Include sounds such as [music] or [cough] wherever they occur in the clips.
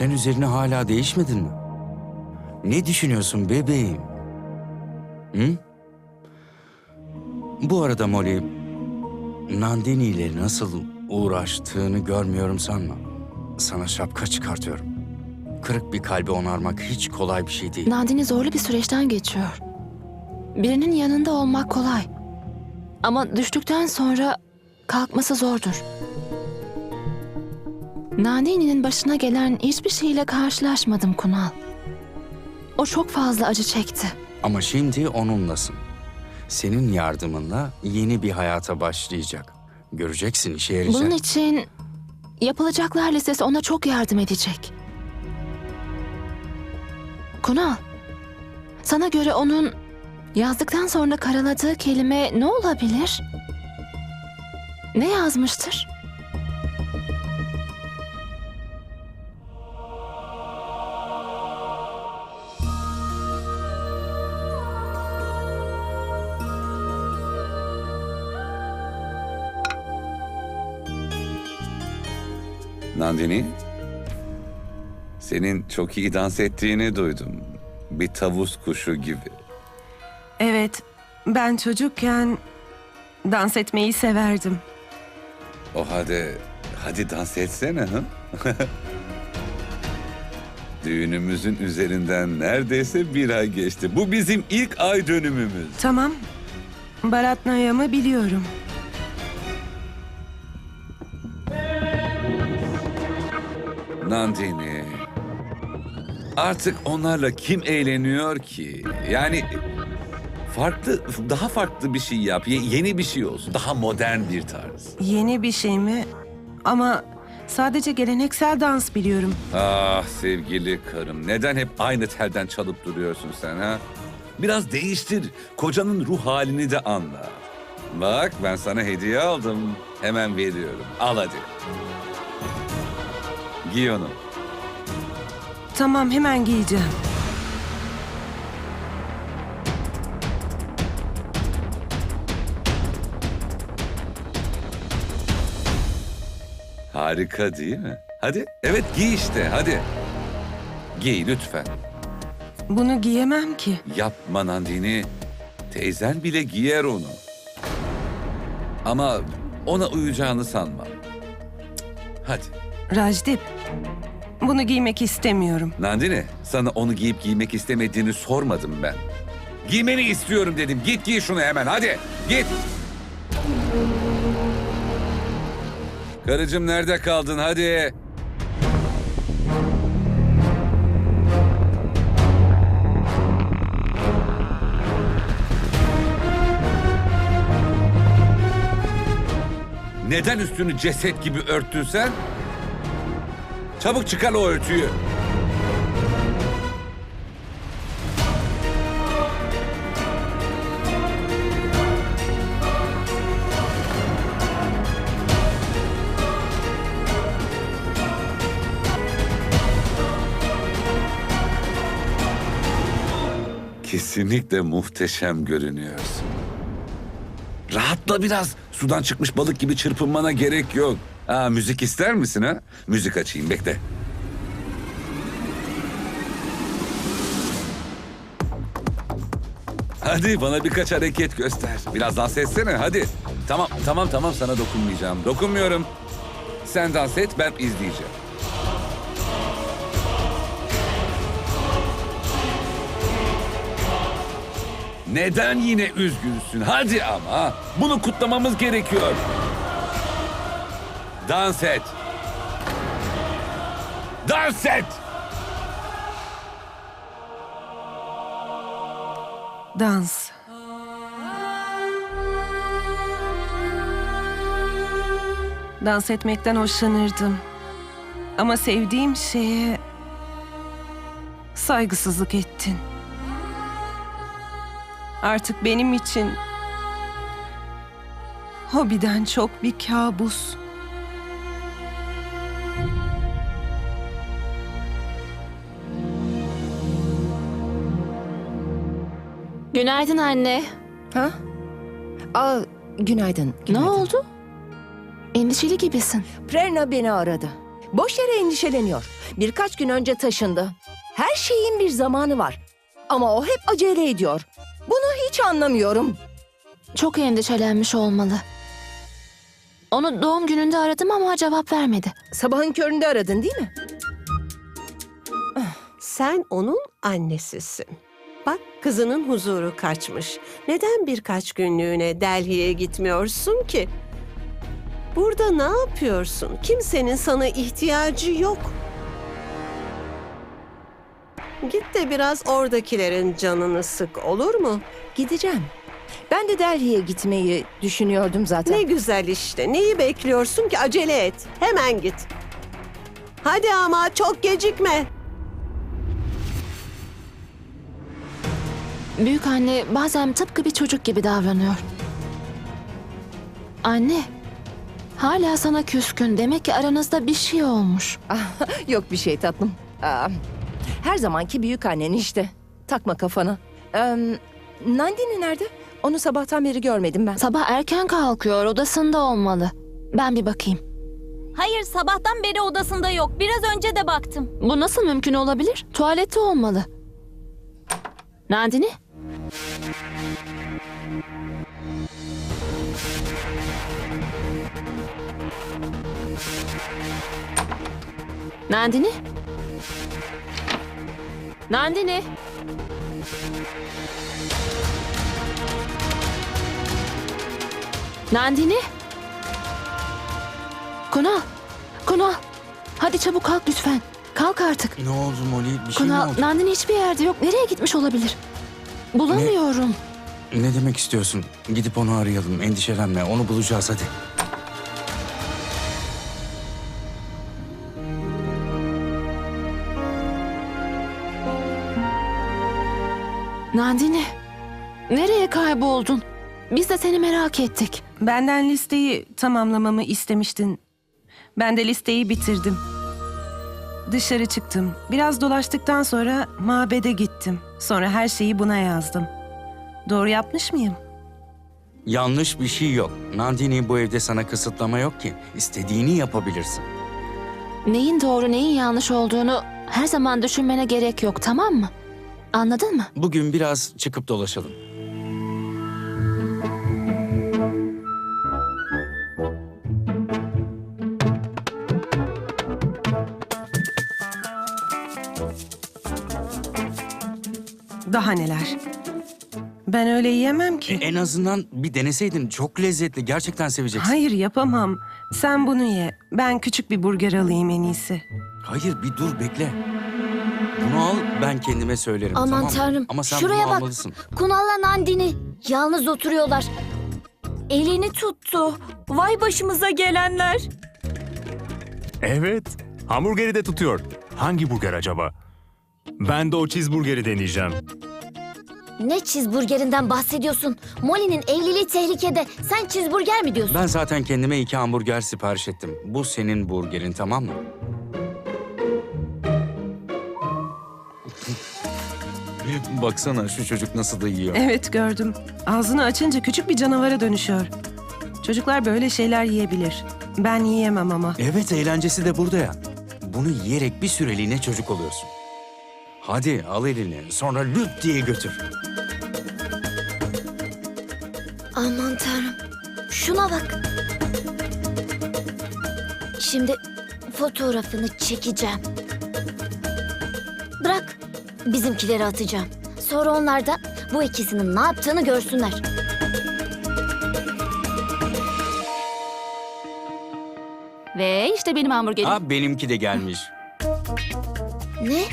Sen üzerine hala değişmedin mi? Ne düşünüyorsun bebeğim? Hı? Bu arada Molly, Nandini ile nasıl uğraştığını görmüyorum sanma. Sana şapka çıkartıyorum. Kırık bir kalbi onarmak hiç kolay bir şey değil. Nandini zorlu bir süreçten geçiyor. Birinin yanında olmak kolay. Ama düştükten sonra kalkması zordur. Nandini'nin başına gelen hiçbir şeyle karşılaşmadım Kunal. O çok fazla acı çekti. Ama şimdi onunlasın. Senin yardımınla yeni bir hayata başlayacak. Göreceksin işe yarayacak. Bunun için yapılacaklar listesi ona çok yardım edecek. Kunal, sana göre onun yazdıktan sonra karaladığı kelime ne olabilir? Ne yazmıştır? Nandini, senin çok iyi dans ettiğini duydum. Bir tavus kuşu gibi. Evet, ben çocukken dans etmeyi severdim. O halde hadi dans etsene ha? [laughs] Düğünümüzün üzerinden neredeyse bir ay geçti. Bu bizim ilk ay dönümümüz. Tamam, Baratnayam'ı biliyorum. Nandini. Artık onlarla kim eğleniyor ki? Yani farklı, daha farklı bir şey yap. Ye- yeni bir şey olsun. Daha modern bir tarz. Yeni bir şey mi? Ama sadece geleneksel dans biliyorum. Ah sevgili karım, neden hep aynı telden çalıp duruyorsun sen ha? Biraz değiştir, kocanın ruh halini de anla. Bak ben sana hediye aldım, hemen veriyorum. Al hadi. Giy onu. Tamam, hemen giyeceğim. Harika değil mi? Hadi, evet giy işte, hadi. Giy lütfen. Bunu giyemem ki. Yapma Nandini. Teyzen bile giyer onu. Ama ona uyacağını sanmam. Cık, Hadi. Rajdip, bunu giymek istemiyorum. Nandini, sana onu giyip giymek istemediğini sormadım ben. Giymeni istiyorum dedim. Git giy şunu hemen hadi. Git. Karıcığım nerede kaldın hadi. Neden üstünü ceset gibi örttün sen? Çabuk çıkar o örtüyü. Kesinlikle muhteşem görünüyorsun. Rahatla biraz. Sudan çıkmış balık gibi çırpınmana gerek yok. Ha, müzik ister misin ha? Müzik açayım bekle. Hadi bana birkaç hareket göster. Biraz dans etsene hadi. Tamam tamam tamam sana dokunmayacağım. Dokunmuyorum. Sen dans et ben izleyeceğim. Neden yine üzgünsün? Hadi ama. Bunu kutlamamız gerekiyor. Dans et. Dans et. Dans. Dans etmekten hoşlanırdım. Ama sevdiğim şeye saygısızlık ettin. Artık benim için hobiden çok bir kabus. Günaydın anne. Ha? Aa, günaydın. Ne günaydın. oldu? Endişeli gibisin. Prerna beni aradı. Boş yere endişeleniyor. Birkaç gün önce taşındı. Her şeyin bir zamanı var. Ama o hep acele ediyor. Bunu hiç anlamıyorum. Çok endişelenmiş olmalı. Onu doğum gününde aradım ama cevap vermedi. Sabahın köründe aradın değil mi? Sen onun annesisin. Bak kızının huzuru kaçmış. Neden birkaç günlüğüne Delhi'ye gitmiyorsun ki? Burada ne yapıyorsun? Kimsenin sana ihtiyacı yok. Git de biraz oradakilerin canını sık olur mu? Gideceğim. Ben de Delhi'ye gitmeyi düşünüyordum zaten. Ne güzel işte. Neyi bekliyorsun ki? Acele et. Hemen git. Hadi ama çok gecikme. Büyük anne bazen tıpkı bir çocuk gibi davranıyor. Anne, hala sana küskün. Demek ki aranızda bir şey olmuş. Yok bir şey tatlım. Aa, her zamanki büyük annen işte. Takma kafana. Ee, Nandini nerede? Onu sabahtan beri görmedim ben. Sabah erken kalkıyor, odasında olmalı. Ben bir bakayım. Hayır sabahtan beri odasında yok. Biraz önce de baktım. Bu nasıl mümkün olabilir? Tuvalette olmalı. Nandini? Nandini? Nandini? Nandini? Kunal, Kunal. Hadi çabuk kalk lütfen. Kalk artık. Ne oldu Molly? Bir şey mi Kunal, oldu? Nandini hiçbir yerde yok. Nereye gitmiş olabilir? Bulamıyorum. Ne demek istiyorsun? Gidip onu arayalım. Endişelenme. Onu bulacağız hadi. Nandini, nereye kayboldun? Biz de seni merak ettik. Benden listeyi tamamlamamı istemiştin. Ben de listeyi bitirdim. Dışarı çıktım. Biraz dolaştıktan sonra mabede gittim. Sonra her şeyi buna yazdım. Doğru yapmış mıyım? Yanlış bir şey yok. Nandini bu evde sana kısıtlama yok ki. İstediğini yapabilirsin. Neyin doğru neyin yanlış olduğunu her zaman düşünmene gerek yok tamam mı? Anladın mı? Bugün biraz çıkıp dolaşalım. Daha neler? Ben öyle yiyemem E, ki. en azından bir deneseydin. Çok lezzetli. Gerçekten seveceksin. Hayır yapamam. Sen bunu ye. Ben küçük bir burger alayım en iyisi. Hayır bir dur bekle. Bunu al ben kendime söylerim. Aman tamam mı? tanrım. Ama sen Şuraya bunu bak. almalısın. Kunal'la Nandini yalnız oturuyorlar. Elini tuttu. Vay başımıza gelenler. Evet. Hamburgeri de tutuyor. Hangi burger acaba? Ben de o cheeseburgeri deneyeceğim. Ne cheeseburgerinden bahsediyorsun? Molly'nin evliliği tehlikede. Sen cheeseburger mi diyorsun? Ben zaten kendime iki hamburger sipariş ettim. Bu senin burgerin tamam mı? [laughs] Baksana şu çocuk nasıl da yiyor. Evet gördüm. Ağzını açınca küçük bir canavara dönüşüyor. Çocuklar böyle şeyler yiyebilir. Ben yiyemem ama. Evet eğlencesi de burada ya. Bunu yiyerek bir süreliğine çocuk oluyorsun. Hadi al elini sonra lüp diye götür. Aman tanrım. Şuna bak. Şimdi fotoğrafını çekeceğim. Bırak. Bizimkileri atacağım. Sonra onlar da bu ikisinin ne yaptığını görsünler. Ve işte benim hamburgerim. Aa benimki de gelmiş. Ne?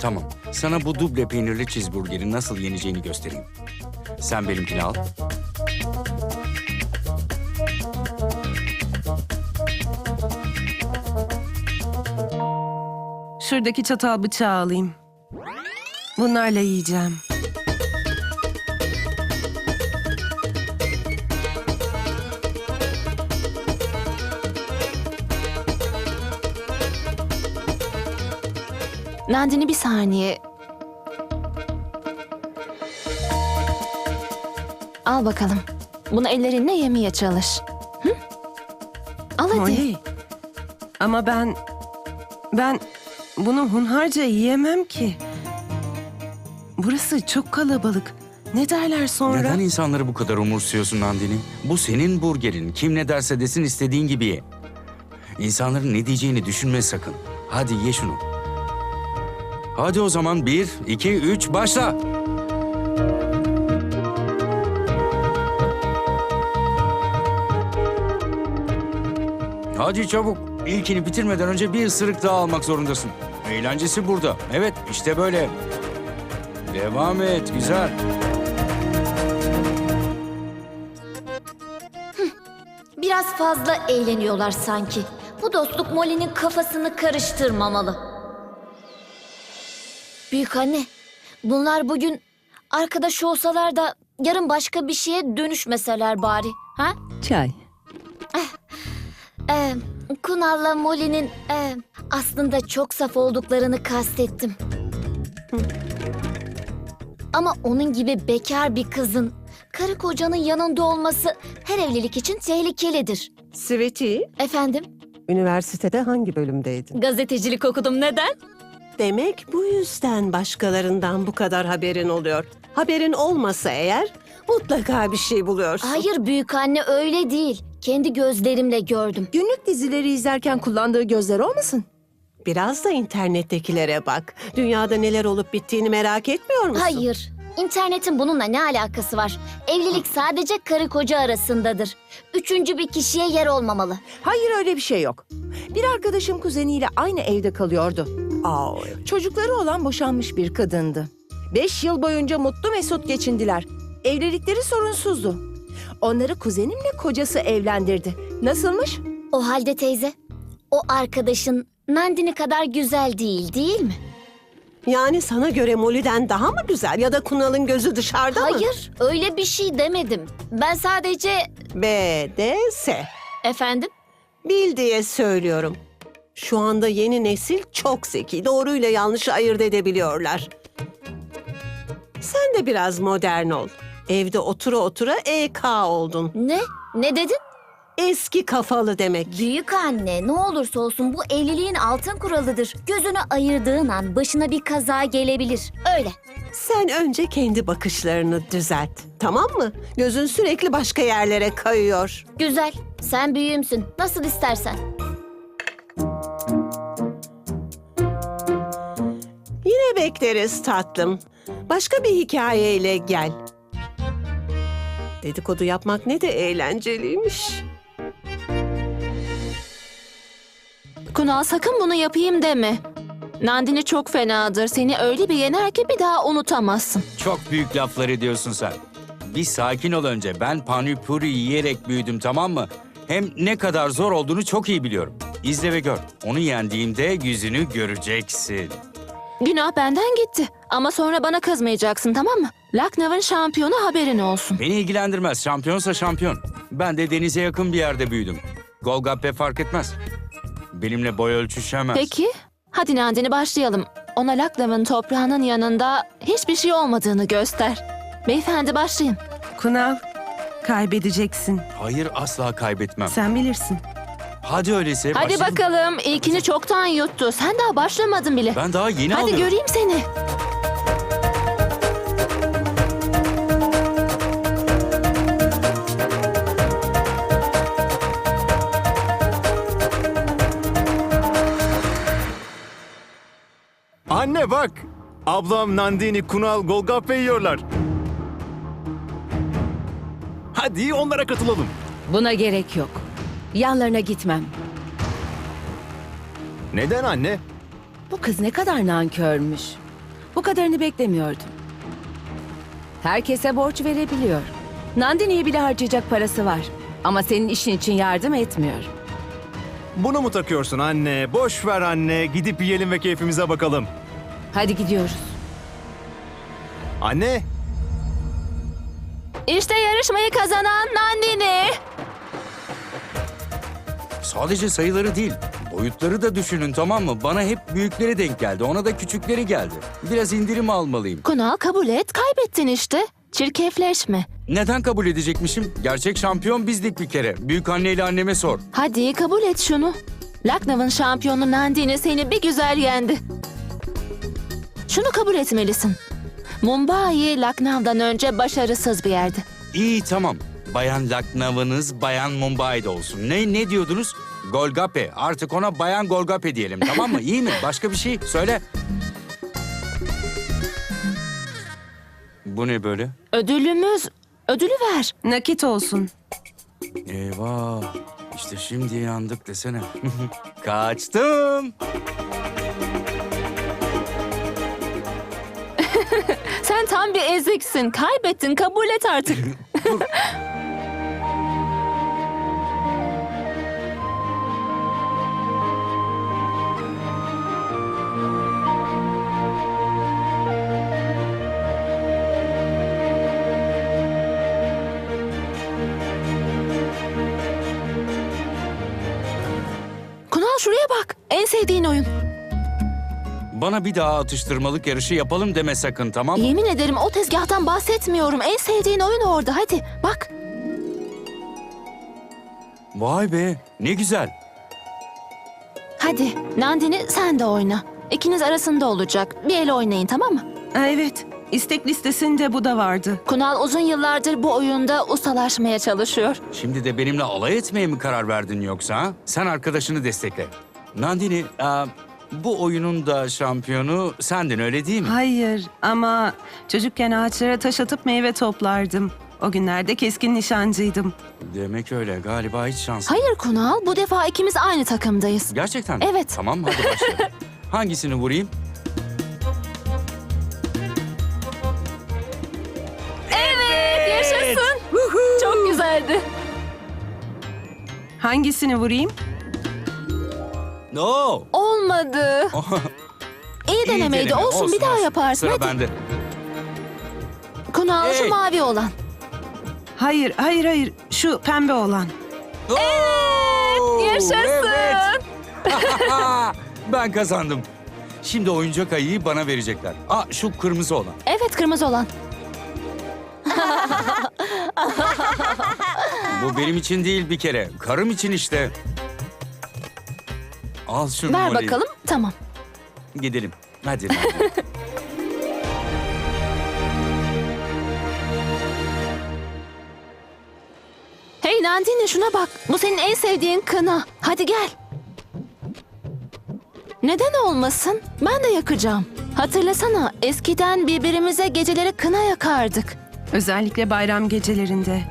Tamam sana bu duble peynirli cheeseburgerin nasıl yeneceğini göstereyim. Sen benimkini al. Şuradaki çatal bıçağı alayım. Bunlarla yiyeceğim. Nandini bir saniye. Al bakalım. Bunu ellerinle yemeye çalış. Hı? Al hadi. Molly, Ama ben... Ben bunu hunharca yiyemem ki. Burası çok kalabalık. Ne derler sonra? Neden insanları bu kadar umursuyorsun Nandini? Bu senin burgerin. Kim ne derse desin istediğin gibi ye. İnsanların ne diyeceğini düşünme sakın. Hadi ye şunu. Hadi o zaman bir, iki, üç, başla. Hadi çabuk. İlkini bitirmeden önce bir ısırık daha almak zorundasın. Eğlencesi burada. Evet, işte böyle. Devam et, güzel. Biraz fazla eğleniyorlar sanki. Bu dostluk Molly'nin kafasını karıştırmamalı. Büyük anne, bunlar bugün arkadaş olsalar da yarın başka bir şeye dönüşmeseler bari. Ha? Çay. Ee, Kunal'la Molly'nin ee, aslında çok saf olduklarını kastettim. Ama onun gibi bekar bir kızın karı kocanın yanında olması her evlilik için tehlikelidir. Sweetie, Efendim, üniversitede hangi bölümdeydin? gazetecilik okudum neden? Demek bu yüzden başkalarından bu kadar haberin oluyor. Haberin olmasa eğer mutlaka bir şey buluyorsun. Hayır büyük anne öyle değil. Kendi gözlerimle gördüm. Günlük dizileri izlerken kullandığı gözler olmasın? Biraz da internettekilere bak. Dünyada neler olup bittiğini merak etmiyor musun? Hayır. İnternetin bununla ne alakası var? Evlilik sadece karı koca arasındadır. Üçüncü bir kişiye yer olmamalı. Hayır öyle bir şey yok. Bir arkadaşım kuzeniyle aynı evde kalıyordu. Aa, Çocukları olan boşanmış bir kadındı. Beş yıl boyunca mutlu mesut geçindiler. Evlilikleri sorunsuzdu. Onları kuzenimle kocası evlendirdi. Nasılmış? O halde teyze, o arkadaşın Nandini kadar güzel değil, değil mi? yani sana göre Molly'den daha mı güzel ya da Kunal'ın gözü dışarıda mı? Hayır, öyle bir şey demedim. Ben sadece... B, D, S. Efendim? Bil diye söylüyorum. Şu anda yeni nesil çok zeki. Doğruyla yanlışı ayırt edebiliyorlar. Sen de biraz modern ol. Evde otura otura EK oldun. Ne? Ne dedin? Eski kafalı demek. Büyük anne, ne olursa olsun bu evliliğin altın kuralıdır. Gözünü ayırdığın an başına bir kaza gelebilir. Öyle. Sen önce kendi bakışlarını düzelt. Tamam mı? Gözün sürekli başka yerlere kayıyor. Güzel. Sen büyüğümsün. Nasıl istersen. Yine bekleriz tatlım. Başka bir hikayeyle gel. Dedikodu yapmak ne de eğlenceliymiş. Kunal sakın bunu yapayım deme. Nandini çok fenadır. Seni öyle bir yener ki bir daha unutamazsın. Çok büyük laflar ediyorsun sen. Bir sakin ol önce. Ben panipuri yiyerek büyüdüm tamam mı? Hem ne kadar zor olduğunu çok iyi biliyorum. İzle ve gör. Onu yendiğimde yüzünü göreceksin. Günah benden gitti. Ama sonra bana kızmayacaksın tamam mı? Lucknow'ın şampiyonu haberin olsun. Beni ilgilendirmez. Şampiyonsa şampiyon. Ben de denize yakın bir yerde büyüdüm. Golgappe fark etmez. Benimle boy ölçüşemez. Peki, hadi Nandini başlayalım. Ona Lucknow'ın toprağının yanında hiçbir şey olmadığını göster. Beyefendi başlayın. Kunal, kaybedeceksin. Hayır asla kaybetmem. Sen bilirsin. Hadi öyleyse Hadi başlayalım. bakalım. İlkini çoktan yuttu. Sen daha başlamadın bile. Ben daha yeni Hadi alıyorum. göreyim seni. Anne bak! Ablam Nandini, Kunal, Golgappe yiyorlar. Hadi onlara katılalım. Buna gerek yok. Yanlarına gitmem. Neden anne? Bu kız ne kadar nankörmüş. Bu kadarını beklemiyordum. Herkese borç verebiliyor. Nandini'ye bile harcayacak parası var. Ama senin işin için yardım etmiyor. Bunu mu takıyorsun anne? Boş ver anne. Gidip yiyelim ve keyfimize bakalım. Hadi gidiyoruz. Anne, İşte yarışmayı kazanan Nandini. Sadece sayıları değil, boyutları da düşünün tamam mı? Bana hep büyükleri denk geldi, ona da küçükleri geldi. Biraz indirim almalıyım. Kunal kabul et, kaybettin işte. Çirkefleşme. Neden kabul edecekmişim? Gerçek şampiyon bizdik bir kere. Büyük anneyle anneme sor. Hadi kabul et şunu. Lucknow'un şampiyonu Nandini seni bir güzel yendi. Şunu kabul etmelisin. Mumbai, Lucknow'dan önce başarısız bir yerdi. İyi tamam. Bayan Lucknow'ınız Bayan Mumbai'de olsun. Ne ne diyordunuz? Golgape. Artık ona Bayan Golgape diyelim tamam mı? [laughs] İyi mi? Başka bir şey söyle. Bu ne böyle? Ödülümüz, ödülü ver. Nakit olsun. Eyvah. İşte şimdi yandık desene. [laughs] Kaçtım. [laughs] Sen tam bir eziksin. Kaybettin, kabul et artık. Bak. En sevdiğin oyun. Bana bir daha atıştırmalık yarışı yapalım deme sakın tamam mı? Yemin ederim o tezgahtan bahsetmiyorum. En sevdiğin oyun orada. Hadi bak. Vay be ne güzel. Hadi Nandini sen de oyna. İkiniz arasında olacak. Bir el oynayın tamam mı? Evet. İstek listesinde bu da vardı. Kunal uzun yıllardır bu oyunda ustalaşmaya çalışıyor. Şimdi de benimle alay etmeye mi karar verdin yoksa? ha? Sen arkadaşını destekle. Nandini, aa, bu oyunun da şampiyonu sendin öyle değil mi? Hayır ama çocukken ağaçlara taş atıp meyve toplardım. O günlerde keskin nişancıydım. Demek öyle. Galiba hiç şans. Hayır Kunal bu defa ikimiz aynı takımdayız. Gerçekten mi? Evet. Tamam hadi başlayalım. [laughs] Hangisini vurayım? Yaşasın. Çok güzeldi. Hangisini vurayım? No. Olmadı. [laughs] İyi denemeydi. deneme. Olsun, bir daha olsun. yaparsın. Sıra Hadi. bende. Kunal şu Hey. mavi olan. Hayır, hayır, hayır. Şu pembe olan. Oo, Yaşasın. evet. [laughs] ben kazandım. Şimdi oyuncak ayıyı bana verecekler. Aa şu kırmızı olan. Evet kırmızı olan. Bu benim için değil bir kere. Karım için işte. Al şunu Ver Molly. bakalım. Tamam. Gidelim. Hadi. hadi. [laughs] Hey Nandini şuna bak. Bu senin en sevdiğin kına. Hadi gel. Neden olmasın? Ben de yakacağım. Hatırlasana eskiden birbirimize geceleri kına yakardık. Özellikle bayram gecelerinde.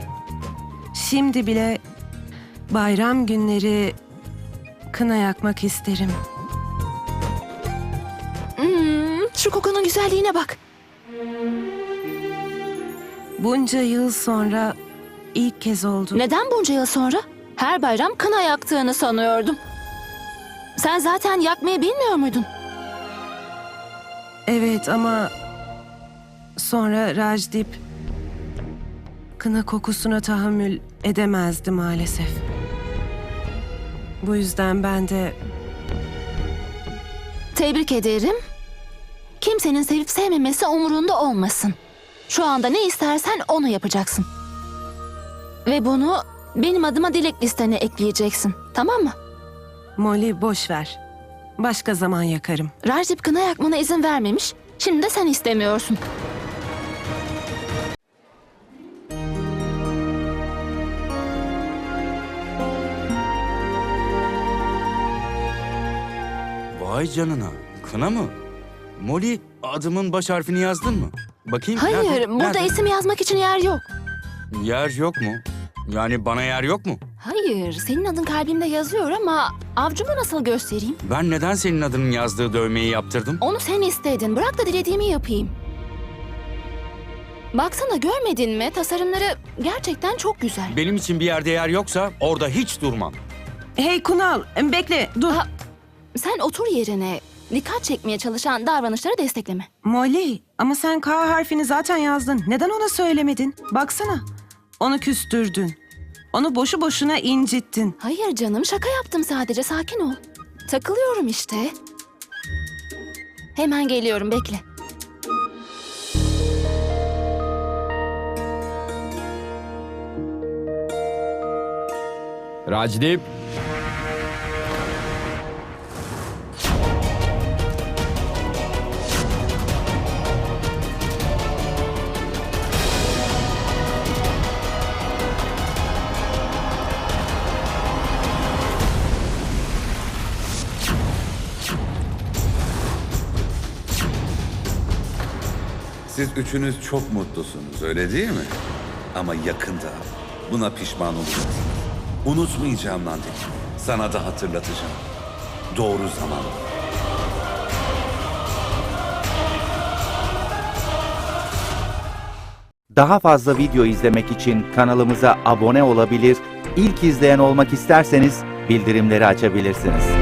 Şimdi bile bayram günleri kına yakmak isterim. Hmm, şu kokunun güzelliğine bak. Bunca yıl sonra ilk kez oldu. Neden bunca yıl sonra? Her bayram kına yaktığını sanıyordum. Sen zaten yakmayı bilmiyor muydun? Evet ama sonra Rajdip kına kokusuna tahammül edemezdi maalesef. Bu yüzden ben de Tebrik ederim. Kimsenin sevip sevmemesi umurunda olmasın. Şu anda ne istersen onu yapacaksın. Ve bunu benim adıma dilek listene ekleyeceksin. Tamam mı? Molly boş ver. Başka zaman yakarım. Rajip kına yakmana izin vermemiş. Şimdi de sen istemiyorsun. Vay canına. Kına mı? Molly adımın baş harfini yazdın mı? Bakayım. Hayır, nerede? burada Nerede? isim yazmak için yer yok. Yer yok mu? Yani bana yer yok mu? Hayır, senin adın kalbimde yazıyor ama avcumu nasıl göstereyim? Ben neden senin adının yazdığı dövmeyi yaptırdım? Onu sen istedin. Bırak da dilediğimi yapayım. Baksana görmedin mi? Tasarımları gerçekten çok güzel. Benim için bir yerde yer yoksa orada hiç durmam. Hey Kunal, bekle, dur. Aa, Sen otur yerine. Dikkat çekmeye çalışan davranışları destekleme. Molly, ama sen K harfini zaten yazdın. Neden ona söylemedin? Baksana. Onu küstürdün. Onu boşu boşuna incittin. Hayır canım şaka yaptım sadece sakin ol. Takılıyorum işte. Hemen geliyorum bekle. Rajdip. Siz üçünüz çok mutlusunuz öyle değil mi? Ama yakında buna pişman olacaksınız. Unutmayacağım Nandini. Sana da hatırlatacağım. Doğru zamanda. Daha fazla video izlemek için kanalımıza abone olabilir, ilk izleyen olmak isterseniz bildirimleri açabilirsiniz.